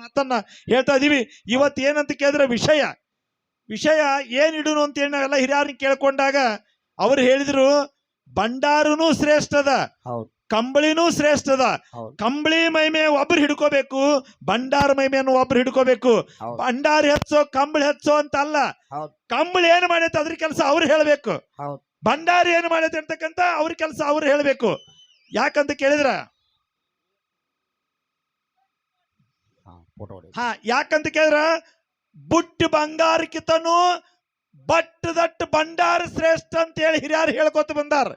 ಮಾತನ್ನ ಹೇಳ್ತಾ ಇದೀವಿ. ಇವತ್ತು ಏನಂತ ಕೇಳಿದ್ರೆ ವಿಷಯ. ವಿಷಯ ಏನ್ ಇಡುನು ಅಂತ ಹೇಳಿ ನಾವೆಲ್ಲ ಹಿರಿಯರನ್ನ ಕೇಳ್ಕೊಂಡಾಗ ಅವ್ರು ಹೇಳಿದ್ರು ಭಂಡಾರನೂ ಶ್ರೇಷ್ಠದ ಕಂಬಳಿನೂ ಶ್ರೇಷ್ಠದ ಕಂಬಳಿ ಮೈಮೆ ಒಬ್ರು ಹಿಡ್ಕೋಬೇಕು ಭಂಡಾರ ಮೈಮೆಯನ್ನು ಒಬ್ರು ಹಿಡ್ಕೋಬೇಕು. ಬಂಡಾರ ಭಂಡಾರ ಹೆಚ್ಚೋ ಕಂಬಳಿ ಹೆಚ್ಚೋ ಅಂತ ಅಲ್ಲ. ಕಂಬಳಿ ಏನು ಮಾಡೈತೆ ಅದ್ರ ಕೆಲಸ ಅವ್ರು ಹೇಳ್ಬೇಕು. ಭಂಡಾರ ಏನು ಮಾಡೈತೆ ಅಂತಕ್ಕಂತ ಅವ್ರ ಕೆಲಸ ಅವ್ರು ಹೇಳಬೇಕು. ಯಾಕಂತ ಕೇಳಿದ್ರ ಹಾ ಫೋಟೋ ಹಾ ಯಾಕಂತ ಕೇಳಿದ್ರ? ಬುಟ್ಟು ಬಂಗಾರಕ್ಕಿತನು ಬಟ್ ದಟ್ ಭಂಡಾರ ಶ್ರೇಷ್ಠ ಅಂತ ಹೇಳಿ ಹಿರಿಯರು ಹೇಳ್ಕೊತ ಬಂದಾರ.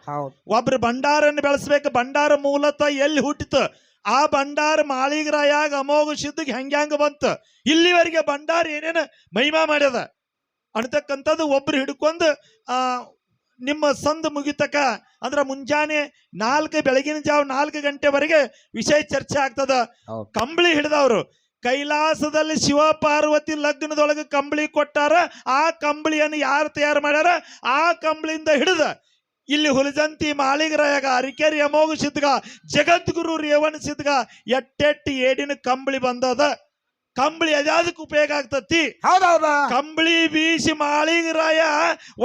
ಒಬ್ರು ಭಂಡಾರನ್ನು ಬೆಳೆಸ್ಬೇಕು ಭಂಡಾರ ಮೂಲತಃ ಎಲ್ಲಿ ಹುಟ್ಟಿತು? ಆ ಭಂಡಾರ ಮಾಳಿಗರಾಯಾಗ ಅಮೋಘ ಸಿದ್ಧಿಗೆ ಹೆಂಗ್ಯಾಂಗ ಬಂತು? ಇಲ್ಲಿವರೆಗೆ ಭಂಡಾರ ಏನೇನು ಮಹಿಮಾ ಮಾಡ್ಯದ? ಅನ್ನತಕ್ಕಂಥದ್ದು ಒಬ್ರು ಹಿಡ್ಕೊಂಡು ಆ ನಿಮ್ಮ ಸಂದ್ ಮುಗಿತಕ ಅಂದ್ರೆ ಮುಂಜಾನೆ ನಾಲ್ಕು ಬೆಳಗಿನ ಜಾವ ನಾಲ್ಕು ಗಂಟೆವರೆಗೆ ವಿಷಯ ಚರ್ಚೆ ಆಗ್ತದ. ಕಂಬಳಿ ಹಿಡಿದವರು. ಕೈಲಾಸದಲ್ಲಿ ಶಿವ ಪಾರ್ವತಿ ಲಗ್ನದೊಳಗೆ ಕಂಬಳಿ ಕೊಟ್ಟಾರ. ಆ ಕಂಬಳಿಯನ್ನು ಯಾರು ತಯಾರು ಮಾಡ್ಯಾರ? ಆ ಕಂಬಳಿಯಿಂದ ಹಿಡಿದ ಇಲ್ಲಿ ಹುಲಜಂತಿ ಮಾಳಿಗರಾಯಾಗ ಅರಿಕೆರಿ ಅಮೋಘ ಸಿದ್ಧಗ ಜಗದ್ಗುರು ರೇವಣ ಸಿದ್ಧಗ ಎಟ್ಟೆಟ್ಟು ಏಡಿನ ಕಂಬಳಿ ಬಂದದ. ಕಂಬಳಿ ಅದ್ಯಾದಕ್ಕೆ ಉಪಯೋಗ ಆಗ್ತತಿ? ಹೌದೌದ. ಕಂಬಳಿ ಬೀಸಿ ಮಾಳಿಗರಾಯ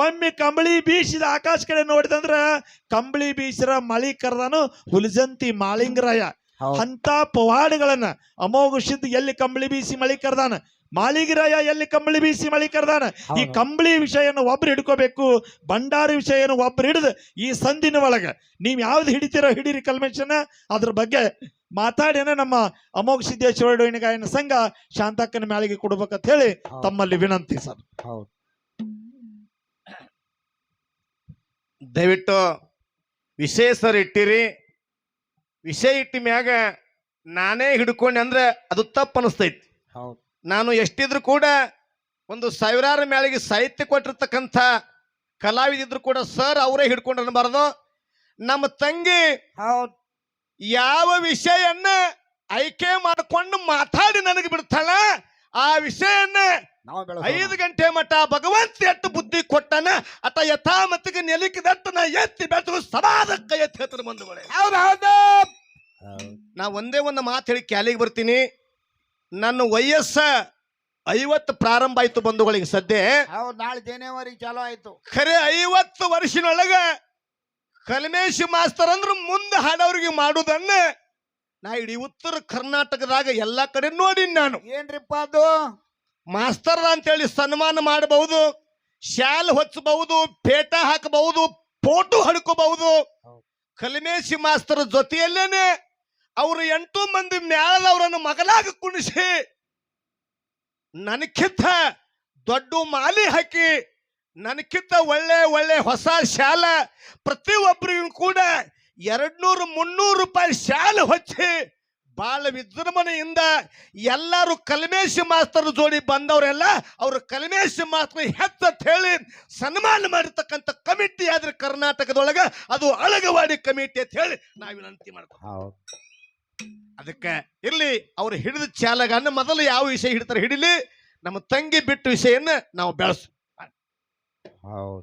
ಒಮ್ಮೆ ಕಂಬಳಿ ಬೀಸಿದ ಆಕಾಶ ಕಡೆ ನೋಡಿದಂದ್ರ ಕಂಬಳಿ ಬೀಸಿರ ಮಳಿ ಕರ್ದಾನು ಹುಲಜಂತಿ ಮಾಳಿಂಗರಾಯ. ಅಂತ ಪವಾಡಗಳನ್ನ ಅಮೋಘ ಸಿದ್ಧ ಎಲ್ಲಿ ಕಂಬಳಿ ಬೀಸಿ ಮಳಿ ಕರ್ದಾನ? ಮಾಲಿಗಿರಾಯ ಎಲ್ಲಿ ಕಂಬಳಿ ಬೀಸಿ ಮಳಿ ಕರ್ದಾನ? ಈ. ಕಂಬಳಿ ವಿಷಯನ ಒಬ್ರು ಹಿಡ್ಕೋಬೇಕು ಭಂಡಾರಿ ವಿಷಯನ ಒಬ್ರು ಹಿಡಿದು ಈ ಸಂದಿನ ಒಳಗ. ನೀವ್ ಯಾವ್ದು ಹಿಡಿತೀರೋ ಹಿಡೀರಿ ಕಲ್ಮೇಶನ. ಅದ್ರ ಬಗ್ಗೆ ಮಾತಾಡಿನ ನಮ್ಮ ಅಮೋಘ ಸಿದ್ದೇಶ್ವರ ಡೋಣಿಗಾಯನ ಗಾಯನ ಸಂಘ ಶಾಂತಕ್ಕನ ಮ್ಯಾಳಿಗೆ ಕೊಡ್ಬೇಕಂತ ಹೇಳಿ ತಮ್ಮಲ್ಲಿ ವಿನಂತಿ ಸರ್. ಹೌದು. ದಯವಿಟ್ಟು ವಿಶೇಷರಿಟ್ಟಿರಿ. ಇಟ್ಟಿರಿ ವಿಷಯ ಇಟ್ಟ ಮ್ಯಾಗ ನಾನೇ ಹಿಡ್ಕೊಂಡೆ ಅಂದ್ರೆ ಅದು ತಪ್ಪು ಅನಿಸ್ತೈತಿ. ಹೌದು. ನಾನು ಎಷ್ಟಿದ್ರು ಕೂಡ ಒಂದು ಸಾವಿರಾರು ಮ್ಯಾಲಿಗೆ ಸಾಹಿತ್ಯ ಕೊಟ್ಟಿರ್ತಕ್ಕಂಥ ಕಲಾವಿದಿದ್ರು ಕೂಡ ಸರ್ ಅವರೇ ಹಿಡ್ಕೊಂಡು ಅನ್ಬಾರ್ದು. ನಮ್ಮ ತಂಗಿ ಹೌದು. ಯಾವ ವಿಷಯನ್ನ ಆಯ್ಕೆ ಮಾಡಿಕೊಂಡು ಮಾತಾಡಿ ನನಗೆ ಬಿಡ್ತಾಳ? ಆ ವಿಷಯನ್ನ ನಾವು ಐದು ಗಂಟೆ ಮಠ ಭಗವಂತ ಎಟ್ಟು ಬುದ್ಧಿ ಕೊಟ್ಟನ ಅತ ಯಥಾಮತಿಗೆ ನೆಲಿಕಿದಟ್ಟು ನಾ ಎತ್ತಿ ಬೆಳೆದು ಸಮಾಜಕ್ಕೆ ಎತ್ತಿ ಹೇಳ್ತಾರೆ ಬಂಧುಗಳೇ. ನಾ ಒಂದೇ ಒಂದು ಮಾತು ಹೇಳಿ ಕ್ಯಾಲಿಗೆ ಬರ್ತೀನಿ. ನನ್ನ ವಯಸ್ಸ ಐವತ್ತು ಪ್ರಾರಂಭ ಆಯ್ತು ಬಂಧುಗಳಿಗೆ ಸದ್ಯ. ಹೌದು ನಾಳೆ ಜನವರಿ ಚಾಲೂ ಆಯ್ತು. ಖರೆ ಐವತ್ತು ವರ್ಷನೊಳಗ ಕಲ್ಮೇಶ್ ಮಾಸ್ತರ್ ಅಂದ್ರೆ ಮುಂದೆ ಹಾಡೋರಿಗೆ ಮಾಡುದನ್ನ ನಾ ಇಡೀ ಉತ್ತರ ಕರ್ನಾಟಕದಾಗ ಎಲ್ಲಾ ಕಡೆ ನೋಡಿನಿ ನಾನು. ಏನ್ರಿಪ್ಪ ಅದು? ಮಾಸ್ತರ್ ಅಂತೇಳಿ ಸನ್ಮಾನ ಮಾಡಬಹುದು ಶಾಲ್ ಹೊಚ್ಚಬಹುದು ಪೇಟ ಹಾಕಬಹುದು ಫೋಟೋ ಹಡ್ಕೋಬಹುದು. ಕಲಿಮೇಶಿ ಮಾಸ್ತರ್ ಜೊತೆಯಲ್ಲೇನೆ ಅವರು ಎಂಟು ಮಂದಿ ಮ್ಯಾಲದವರನ್ನು ಮಗಲಾಗ ಕುಣಿಸಿ ನನಕ್ಕಿಂತ ದೊಡ್ಡ ಮಾಲಿ ಹಾಕಿ ನನಕ್ಕಿಂತ ಒಳ್ಳೆ ಒಳ್ಳೆ ಹೊಸ ಶಾಲ ಪ್ರತಿಯೊಬ್ಬರಿಗೂ ಕೂಡ ಎರಡ್ನೂರು ಮುನ್ನೂರು ರೂಪಾಯಿ ಶಾಲೆ ಹೊಚ್ಚಿ ಬಾಳ ವಿಜೃಂಭಣೆಯಿಂದ ಎಲ್ಲರೂ ಕಲ್ಮೇಶಿ ಮಾಸ್ತರ್ ಜೋಡಿ ಬಂದವರೆಲ್ಲ ಅವರು ಕಲ್ಮೇಶಿ ಮಾಸ್ತರ್ ಅಂತ ಹೇಳಿ ಸನ್ಮಾನ ಮಾಡಿರ್ತಕ್ಕಂಥ ಕಮಿಟಿ ಆದ್ರೆ ಕರ್ನಾಟಕದೊಳಗೆ ಅದು ಅಳಗವಾಡಿ ಕಮಿಟಿ ಅಂತ ಹೇಳಿ ನಾವು ವಿನಂತಿ ಮಾಡ್ತೀವಿ ಹೌದು. ಅದಕ್ಕೆ ಇರ್ಲಿ ಅವರು ಹಿಡಿದ ಚಾಲಗನ್ನ ಮೊದಲು ಯಾವ ವಿಷಯ ಹಿಡಿತಾರೆ ಹಿಡಿಲಿ ನಮ್ಮ ತಂಗಿ ಬಿಟ್ಟು ವಿಷಯನ್ನ ನಾವು ಬೆಳೆಸು. ಹೌದು.